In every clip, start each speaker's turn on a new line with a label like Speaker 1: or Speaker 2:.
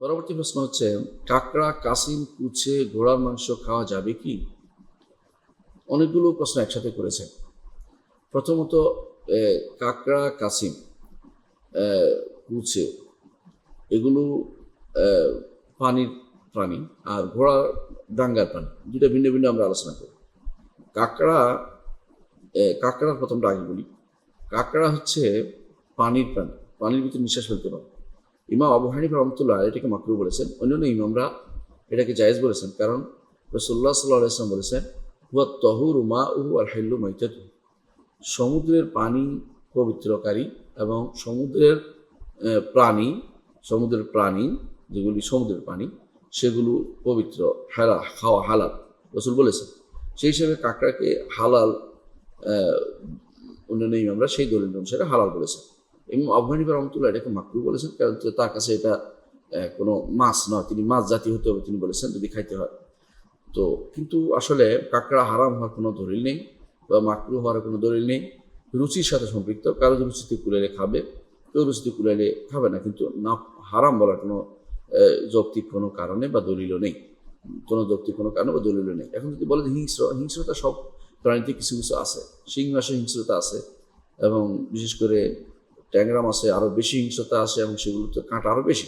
Speaker 1: পরবর্তী প্রশ্ন হচ্ছে, কাঁকড়া, কাসিম, কুচে, ঘোড়ার মাংস খাওয়া যাবে কি? অনেকগুলো প্রশ্ন একসাথে করেছে। প্রথমত কাঁকড়া, কাসিম কুচে, এগুলো পানির প্রাণী আর ঘোড়া ডাঙ্গার প্রাণী দুটা ভিন্ন ভিন্ন আমরা আলোচনা করি। কাঁকড়া কাকড়ার প্রথমটা আগে বলি। কাঁকড়া হচ্ছে পানির প্রাণী, পানির ভিতরে নিঃশ্বাস ফেলতে পারে। ইমাম আবু হানিফা রহমতুল্লাহ এটাকে মাকরু বলেছেন। অন্যান্য ইমামরা এটাকে জায়েজ বলেছেন কারণ রসুল্লাহ সাল্লাহ ইসলাম বলেছেন, হুয়া তহুর মা উহু আর হেল্লু মাইতাতু। সমুদ্রের পানি পবিত্রকারী এবং সমুদ্রের প্রাণী সমুদ্রের প্রাণী যেগুলি সমুদ্রের পানি, সেগুলো পবিত্র হালা খাওয়া হালাল। রসুল বলেছেন, সেই হিসেবে কাঁকড়াকে হালাল অন্যান্য ইমামরা সেই দলিল অনুসারে হালাল বলেছেন। এবং আবহানিফা রহমতুল্লাহ এটাকে মাকরু বলেছেন, কারণ তার কাছে এটা কোনো মাছ নয়। তিনি মাছ জাতীয় হতে হবে, তিনি বলেছেন যদি খাইতে হয়। তো কিন্তু আসলে কাঁকড়া হারাম হওয়ার কোনো দলিল নেই বা মাকরু হওয়ার কোনো দলিল নেই। রুচির সাথে সম্পৃক্ত, কারও রুচিতে কুলাইলে খাবে, কেউ রুচিতে কুলাইলে খাবে না, কিন্তু না হারাম বলার কোনো যৌক্তিক কোনো কারণে বা দলিলও নেই। কোনো যৌক্তিক কোনো কারণে বা দলিলও নেই। এখন যদি বলে যে হিংস্র, হিংস্রতা সব প্রাণীতে কিছু কিছু আছে, শিং মাসে হিংস্রতা আছে, এবং বিশেষ করে ট্যাংরা মাছে আরও বেশি হিংস্রতা আছে এবং সেগুলোতে কাঁটা আরও বেশি।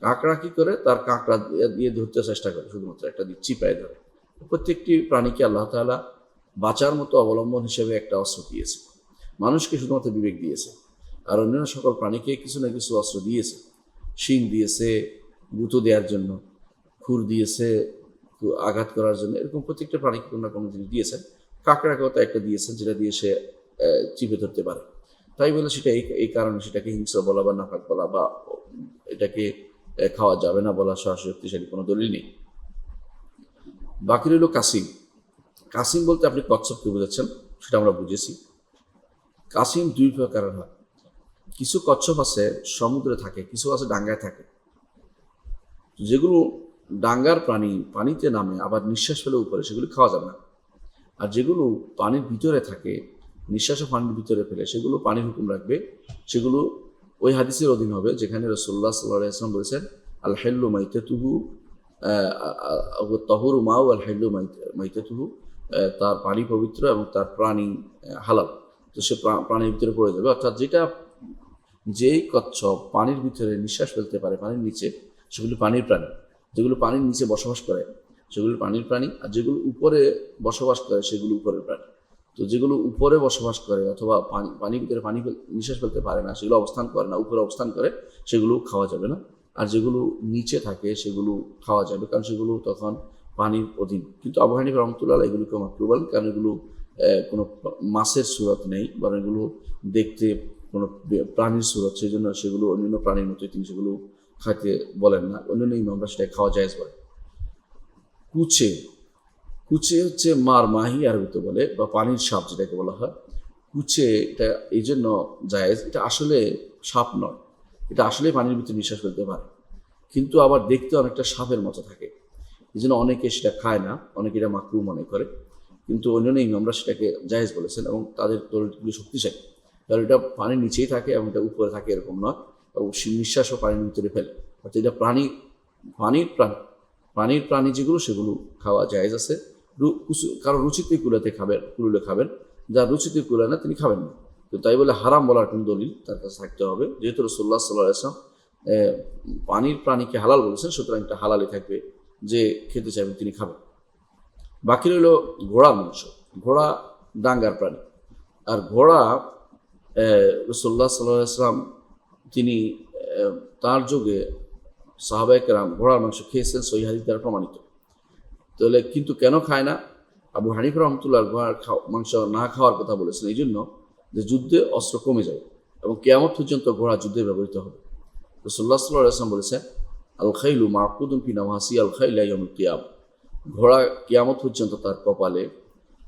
Speaker 1: কাঁকড়া কী করে? তার কাঁকড়া দিয়ে- ধরতে চেষ্টা করে, শুধুমাত্র একটা দিয়ে চিপায় ধরে। প্রত্যেকটি প্রাণীকে আল্লাহ তাআলা বাঁচার মতো অবলম্বন হিসেবে একটা অস্ত্র দিয়েছে। মানুষকে শুধুমাত্র বিবেক দিয়েছে, আর অন্যান্য সকল প্রাণীকে কিছু না কিছু অস্ত্র দিয়েছে। শিং দিয়েছে, গুঁতো দেওয়ার জন্য, খুর দিয়েছে, আঘাত করার জন্য, এরকম প্রত্যেকটা প্রাণীকে কোনো না কোনো জিনিস দিয়েছেন। কাঁকড়াকেও তো একটা দিয়েছেন, যেটা দিয়ে সে চিপে ধরতে পারে। তাই বলে সেটা এই কারণে সেটাকে হিংস্র বলা বা নাফাক বলা বা এটাকে খাওয়া যাবে না বলা সরাসরি শক্তিশালী কোনো দলিল নেই। বাকি রইল কাসিম। কাসিম বলতে আপনি কচ্ছপকে বোঝাচ্ছেন সেটা আমরা বুঝেছি। কাসিম দুই প্রকারের হয়। কিছু কচ্ছপ আছে সমুদ্রে থাকে, কিছু আছে ডাঙ্গায় থাকে। যেগুলো ডাঙ্গার প্রাণী পানিতে নামে, আবার নিঃশ্বাস ফেলে উপরে, সেগুলো খাওয়া যাবে না। আর যেগুলো পানির ভিতরে থাকে নিঃশ্বাসও পানির ভিতরে ফেলে সেগুলো পানির হুকুম রাখবে। সেগুলো ওই হাদিসের অধীন হবে যেখানে রসোল্লা সাল্লাহ আসলাম বলেছেন আল হেল্লু মাইতে তুহু তহরু মাউ আল হেল্লু মাইতে তুহু তার পানি পবিত্র এবং তার প্রাণী হালাল। তো সে প্রা- প্রাণীর ভিতরে পড়ে যাবে। অর্থাৎ যেটা যেই কচ্ছপ পানির ভিতরে নিঃশ্বাস ফেলতে পারে পানির নিচে, সেগুলো পানির প্রাণী। যেগুলো পানির নিচে বসবাস করে, সেগুলো পানির প্রাণী। আর যেগুলো উপরে বসবাস করে, সেগুলো উপরের প্রাণী। তো যেগুলো উপরে বসবাস করে অথবা পানি ভিতরে পানি নিঃশ্বাস ফেলতে পারে না, সেগুলো অবস্থান করে না, উপরে অবস্থান করে, সেগুলো খাওয়া যাবে না। আর যেগুলো নিচে থাকে, সেগুলো খাওয়া যাবে, কারণ সেগুলো তখন পানির অধীন। কিন্তু আবু হানিফ রহমতুল্লাহ এগুলোকে মাকরু বলেন, কারণ এগুলো কোনো মাছের সুরত নেই, বরং এগুলো দেখতে কোনো প্রাণীর সুরত সেই জন্য সেগুলো অন্যান্য প্রাণীর মতোই তিনি সেগুলো খাইতে বলেন না। অন্যান্য ইমামরা সেটা খাওয়া যায় বলে। কুচে কুচে হচ্ছে মার মাহি আরবিতে বলে, বা পানির সাপ যেটাকে বলা হয়। কুচে এটা এই জন্য জায়েজ, এটা আসলে সাপ নয়। এটা আসলে পানির ভিতরে নিঃশ্বাস ফেলতে পারে। কিন্তু আবার দেখতে অনেকটা সাপের মতো থাকে। এই জন্য অনেকে সেটা খায় না, অনেকে এটা মাকরু মনে করে। কিন্তু অন্যান্য ইমামরা সেটাকে জায়েজ বলেছেন এবং তাদের দলিলগুলি শক্তিশালী। কারণ এটা পানির নিচেই থাকে এবং এটা উপরে থাকে এরকম নয়। এবং নিঃশ্বাসও পানির ভিতরে ফেলে। অর্থাৎ এটা প্রাণী, পানির প্রাণী পানির প্রাণী যেগুলো সেগুলো খাওয়া জায়েজ আছে। কারও রুচিতে কুলাতে খাবেন, কুলুলে খাবেন। যার রুচিতে কুলায় না, তিনি খাবেন না। তো তাই বলে হারাম বলার কোন দলিল তার কাছে থাকতে হবে। যেহেতু রসোল্লা সাল্লাহ আসলাম পানির প্রাণীকে হালাল বলেছেন, সুতরাং এটা হালালই থাকবে যে খেতে চাইবেন তিনি খাবেন। বাকি রইল ঘোড়ার মাংস। ঘোড়া ডাঙ্গার প্রাণী। আর ঘোড়া রসোল্লা সাল্লাহ আসলাম তিনি তার যুগে সাহাবাহিকেরাম ঘোড়ার মাংস খেয়েছেন, সহি হাদিস দ্বারা প্রমাণিত। তাহলে কিন্তু কেন খায় না? আবু হানিফ রহমতুল্লাহ খাও- মাংস না খাওয়ার কথা বলেছেন। এই জন্য যে যুদ্ধে অস্ত্র কমে যাবে এবং কেয়ামত পর্যন্ত ঘোড়া যুদ্ধে ব্যবহৃত হবে। রসোল্লা সাল্লাহ আসলাম বলেছেন আল খাইলু মাহকুদুম ফি নামাসি আল খাইলা কিয়াম ঘোড়া কিয়ামত পর্যন্ত তার কপালে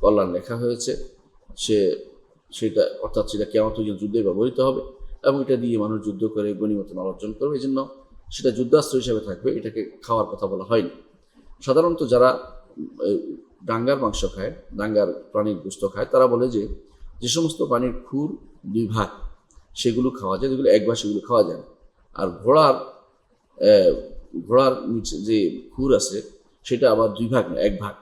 Speaker 1: কল্যাণ লেখা হয়েছে। সে সেটা, অর্থাৎ সেটা কেমন পর্যন্ত যুদ্ধে ব্যবহৃত হবে এবং এটা দিয়ে মানুষ যুদ্ধ করে গণিমত মাল অর্জন করবে। এই জন্য সেটা যুদ্ধাস্ত্র হিসেবে থাকবে। এটাকে খাওয়ার কথা বলা হয়নি। সাধারণত যারা ডাঙ্গার মাংস খায়, ডাঙ্গার প্রাণীর গোস্ত খায়, তারা বলে যে যে সমস্ত প্রাণীর খুর দুই ভাগ সেগুলো খাওয়া যায়, যেগুলো এক ভাগ সেগুলো খাওয়া যায়। আর ঘোড়ার ঘোড়ার নিচে যে খুর আছে, সেটা আবার দুই ভাগ না, এক ভাগ।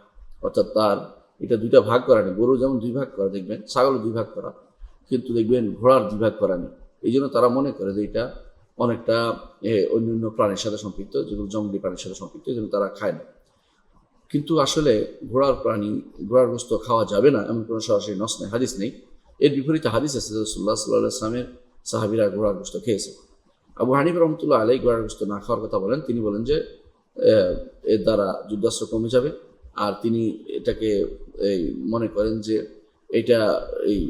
Speaker 1: অর্থাৎ তার, এটা দুইটা ভাগ করা নেই। গরু যেমন দুই ভাগ করা, দেখবেন ছাগল দুই ভাগ করা, কিন্তু দেখবেন, ঘোড়ার দুই ভাগ করা নেই। এই জন্য তারা মনে করে যে এটা অনেকটা অন্য অন্য প্রাণীর সাথে সম্পৃক্ত, যেগুলো জঙ্গলি প্রাণীর সাথে সম্পৃক্ত, এই জন্য তারা খায় না। কিন্তু আসলে ঘোড়ার প্রাণী, ঘোড়ার গোস্ত খাওয়া যাবে না, এমন কোনো সরাসরি নস নেই, হাদিস নেই। এর বিপরীতে হাদিস আছে রসুল্লাহ সাল্লাহ ইসলামের সাহাবিরা ঘোড়ার গোস্ত খেয়েছে। আবু হানিফ রহমতুল্লাহ আলাই ঘোড়ার গোস্ত না খাওয়ার কথা বলেন, তিনি বলেন যে এর দ্বারা যুদ্ধাস্ত্র কমে যাবে। আর তিনি এটাকে, এই, মনে করেন যে, এটা, এই,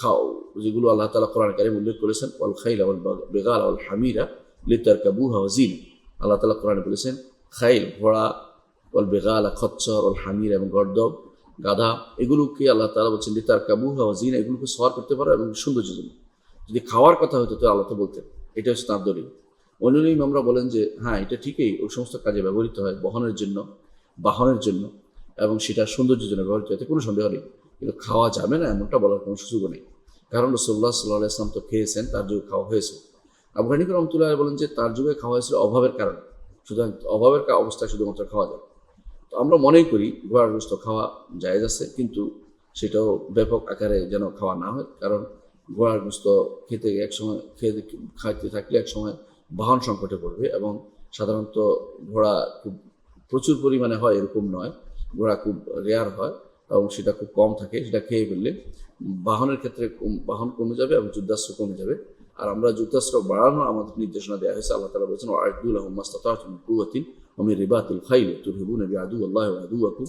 Speaker 1: খাও, যেগুলো আল্লাহ তালা কোরআন কারিম উল্লেখ করেছেন অল খাইল আল বেগাল আল হামিরা লিতার কাবু ওয়াজিন আল্লাহ তালা কোরআনে বলেছেন, খাইল, ঘোড়া অল বেগাল, খচ্চর অল হামির এবং গর্দব গাধা, এগুলোকে আল্লাহ তালা বলছেন, লিতার কাবুহা ওয়াজিন এগুলোকে সওয়ার করতে পারো এবং সৌন্দর্যের জন্য। যদি খাওয়ার কথা হতো তো আল্লাহ তো বলতেন, এটা হচ্ছে তাঁর দলিল। অন্যান্য আমরা বলেন যে হ্যাঁ এটা ঠিকই, ওই সমস্ত কাজে ব্যবহৃত হয়, বহনের জন্য, বাহনের জন্য, এবং সেটা সৌন্দর্যের জন্য ব্যবহৃত হয় কোনো সন্দেহ নেই। কিন্তু খাওয়া যাবে না, এমনটা বলার কোনো সুযোগ নেই। কারণ রসোল্লা সাল্লাহ ইসলাম তো খেয়েছেন, তার যুগে খাওয়া হয়েছে। আবু হানিফ রহমতুল্লাহ বলেন যে, তার যুগে খাওয়া হয়েছিল অভাবের কারণে। সুতরাং অভাবের অবস্থায় শুধুমাত্র খাওয়া যায়। তো আমরা মনেই করি ঘোড়ার গোস্ত খাওয়া জায়েজ আছে, কিন্তু সেটাও ব্যাপক আকারে যেন খাওয়া না হয়। কারণ ঘোড়ার গোস্ত খেতে এক সময় খেতে খাইতে থাকলে এক সময় বাহন সংকটে পড়বে এবং সাধারণত ঘোড়া খুব প্রচুর পরিমাণে হয় এরকম নয়। ঘোড়া খুব রেয়ার হয় এবং সেটা খুব কম থাকে, সেটা খেয়ে ফেললে বাহনের ক্ষেত্রে বাহন কমে যাবে এবং যুদ্ধাস্ত্র কমে যাবে। আর আমরা যুদ্ধাস্ত্র বাড়ানোর আমাদের নির্দেশনা দেওয়া হয়েছে, আল্লাহ তালা বলছেন আহমাস্তাতিন কুয়াতিন অমির রিবাতিল খাইল তুরহিবু নবী আদু আল্লাহ আদু আকু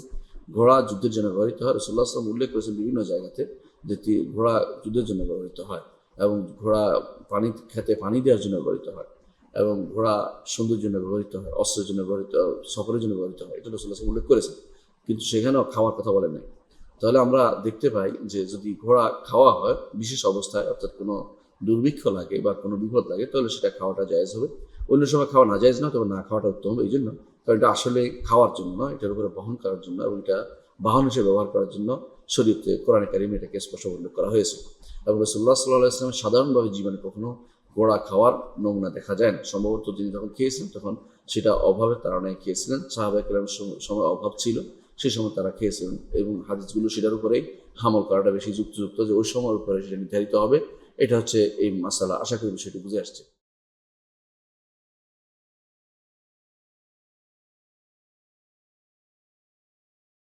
Speaker 1: ঘোড়া যুদ্ধের জন্য ব্যবহৃত হয়। রসুল্লাহ আসলাম উল্লেখ করেছেন বিভিন্ন জায়গাতে যে ঘোড়া যুদ্ধের জন্য ব্যবহৃত হয় এবং ঘোড়া পানি, খেতে পানি দেওয়ার জন্য ব্যবহৃত হয় এবং ঘোড়া সৌন্দর্যের জন্য ব্যবহৃত হয়, অস্ত্রের জন্য ব্যবহৃত, সফরের জন্য ব্যবহৃত হয়। এটা রসুল্লাহ আসলাম উল্লেখ করেছেন। কিন্তু সেখানেও খাওয়ার কথা বলেন নাই। তাহলে আমরা দেখতে পাই যে যদি ঘোড়া খাওয়া হয়, বিশেষ অবস্থায়, অর্থাৎ কোনো দুর্ভিক্ষ লাগে বা কোনো বিপদ লাগে, তাহলে সেটা খাওয়াটা জায়জ হবে। অন্য সময় খাওয়া না জায়েজ না, তবে না খাওয়াটা উত্তম এই জন্য। কারণ এটা আসলে খাওয়ার জন্য নয়, এটার উপরে বহন করার জন্য এবং এটা বাহন হিসেবে ব্যবহার করার জন্য শরীরতে কোরআন কারিম এটাকে স্পষ্ট উল্লেখ করা হয়েছে। এবং রসুল্লাহ সাল্লাহ ইসলামের সাধারণভাবে জীবনে কখনো গোড়া খাওয়ার নমুনা দেখা যায় না। সম্ভবত তিনি যখন খেয়েছেন তখন সেটা অভাবের তাড়নায় খেয়েছিলেন। সাহাবাহিকের সময় অভাব ছিল, সেই সময় তারা খেয়েছিলেন এবং হাদিসগুলো সেটার উপরেই হামল করাটা বেশি যুক্তিযুক্ত যে ওই সময়ের উপরে সেটা নির্ধারিত হবে। এটা হচ্ছে এই মাসালা আশা করি বিষয়টি বুঝে আসছে।